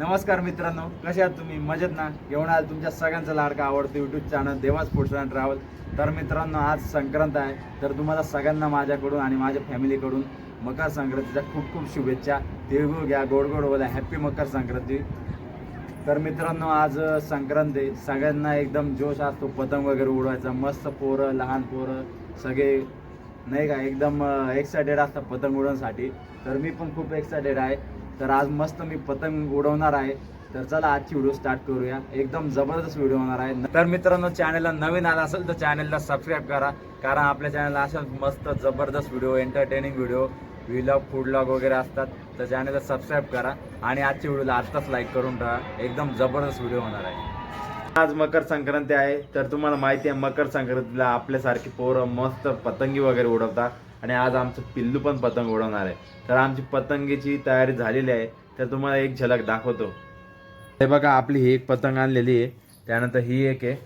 नमस्कार मित्रांनो कसे आहात तुम्ही? मजेत ना? घेऊन आल तुमच्या सगळ्यांचा लाडका आवडतो YouTube channel Deva sports and travel तर मित्रांनो आज संक्रांत आहे. तर तुम्हाला सगळ्यांना माझ्याकडून आणि माझ्या फॅमिलीकडून मकर संक्रांतीच्या खूप खूप शुभेच्छा. तिळगुळ घ्या गोड गोड बोला हॅप्पी मकर संक्रांती. तर मित्रांनो आज संक्रांत आहे. सगळ्यांना एकदम जोश असतो पतंग वगैरे उडवायचा. मस्त पोरं लहान पोरं सगळे नाही का? एकदम एक्सायटेड असतात पतंग उडवण्यासाठी. तर मी पण खूप एक्सायटेड आहे. तर आज मस्त मी पतंग उडवणार आहे. तर चला आजची व्हिडिओ स्टार्ट करूया. एकदम जबरदस्त व्हिडिओ होणार आहे. तर मित्रांनो चॅनलला नवीन आला असेल तर चॅनलला सबस्क्राईब करा. कारण आपल्या चॅनलला अशा मस्त जबरदस्त video entertaining video vlog food log वगैरे असतात. तर चॅनलला सबस्क्राईब करा आणि आजच्या व्हिडिओला आत्ताच लाईक करून टाका एकदम जबरदस्त व्हिडिओ होणार आहे. आज मकर संक्रांती आहे. तर तुम्हाला माहिती आहे मकर संक्रांतीला आपल्यासारखी पोरं मस्त पतंगी वगैरे उडवतात. आणि आज आमचं पिल्लू पण पतंग उडवणार आहे. तर आमची पतंगीची तयारी झालेली आहे. तर तुम्हाला एक झलक दाखवतो. हे बघा आपली ही एक पतंग आणलेली आहे. त्यानंतर ही एक आहे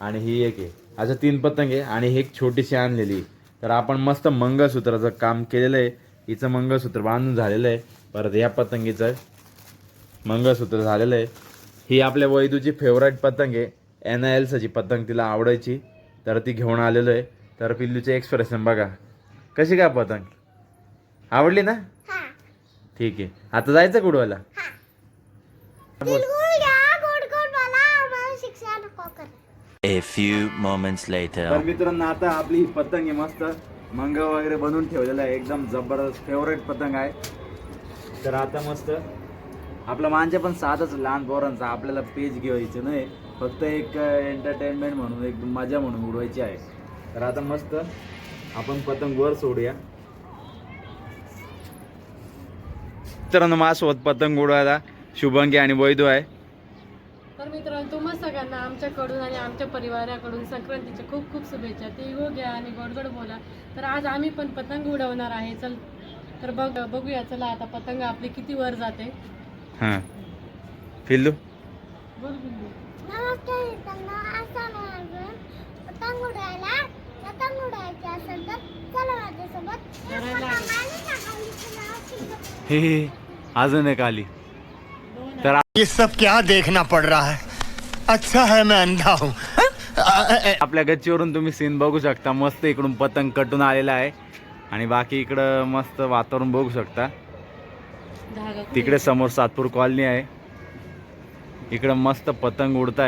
आणि ही एक आहे. असं तीन पतंग आहे आणि ही एक छोटीशी आणलेली आहे. तर आपण मस्त मंगळसूत्राचं काम केलेलं आहे. हिचं मंगळसूत्र बांधून झालेलं आहे. परत या पतंगीचं मंगळसूत्र झालेलं आहे. ही आपल्या वैदूची फेवरेट पतंग आहे. एन आय एलसाची पतंग तिला आवडायची. तर ती घेऊन आलेलो आहे. तर पिल्लूचे एक्सप्रेशन बघा. कशी काय पतंग? आवडली ना? हा. ठीक आहे. आता जायचं कुडवायला हा. बोल A few moments later. तर मित्रांनो आता आपली ही पतंग आहे मस्त. मंग वगैरे बनवून ठेवलेलं आहे. एकदम जबरदस्त फेवरेट पतंग आहे. तर आता मस्त. आपला मांजा पण साधच लहान पोरांचा आपल्याला पेज घ्यायचं नाही. फक्त एक एंटरटेनमेंट म्हणून एक मजा म्हणून उडवायची आहे. तर आता मस्त. आपण पतंग वर सोडूया. मित्रांनो माझ्यासोबत पतंग उडवायला शुभंगी आणि वैदू आहे. तर मित्रांनो तुम्हा सगळ्यांना आमच्याकडून आणि आमच्या परिवाराकडून संक्रांतीच्या खूप खूप शुभेच्छा. तिळगुळ घ्या आणि गोडगोड बोला. तर आज आम्ही पण पतंग उडवणार आहे. चल तर बघ बघूया. चला आता पतंग आपली किती वर जाते. हां. पिल्लू बोल बिंदू. नमस्कार मित्रांनो असा माझं पतंग उडायला पतंग उडायची असेल तर चला माझ्यासोबत करायला पतंग लागेल. आणि टाकायची नाव शिकव. हे हे अजून एक आली. तर ये सब क्या देखना पड़ रहा है? अच्छा है मैं अंधा हूँ। आपल्या गच्चीवरून तुम्ही सीन बघू शकता. मस्त इकडून पतंग कटून आलेला आहे. आणि बाकी इकडं मस्त वातावरण बघू शकता? तिकडे समोर सातपूर कॉलनी आहे. इकडं मस्त पतंग उडत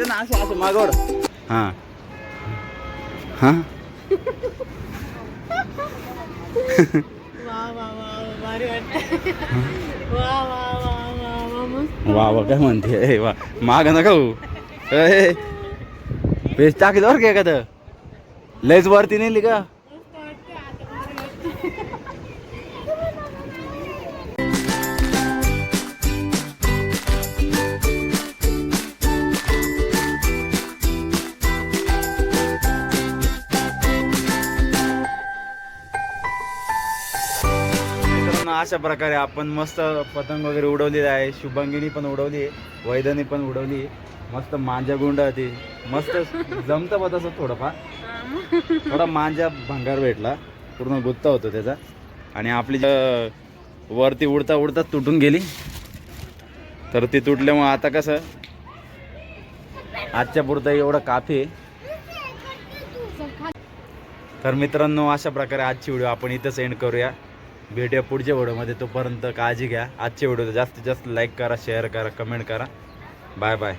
आहे ना असं असं मागवर हां. हां? वा वा काय म्हणते? वा माग नका हो. पेज टाकलं बरं का एखादं? लयच वरती नेली का? मित्रांनो अशा प्रकारे आपण मस्त पतंग वगैरे उडवलेली आहे. शुभंगिनी पण उडवली आहे. वैदनी पण उडवली मस्त मांजा गुंड होती मस्त जमतं बा तसं थोडंफार. थोडा मांजा भंगार भेटला. पूर्ण गुत्ता होतो त्याचा. आणि आपली वरती उडता उडता तुटून गेली. तर ती तुटल्यामुळे आता कसं आजच्या पुरता एवढं काफी आहे. तर मित्रांनो अशा प्रकारे आजची व्हिडिओ आपण इथंच एंड करूया. भेटूया पुढच्या व्हिडिओमध्ये. तोपर्यंत काळजी घ्या. आजचे व्हिडिओ जास्तीत जास्त लाईक करा शेअर करा कमेंट करा. Bye bye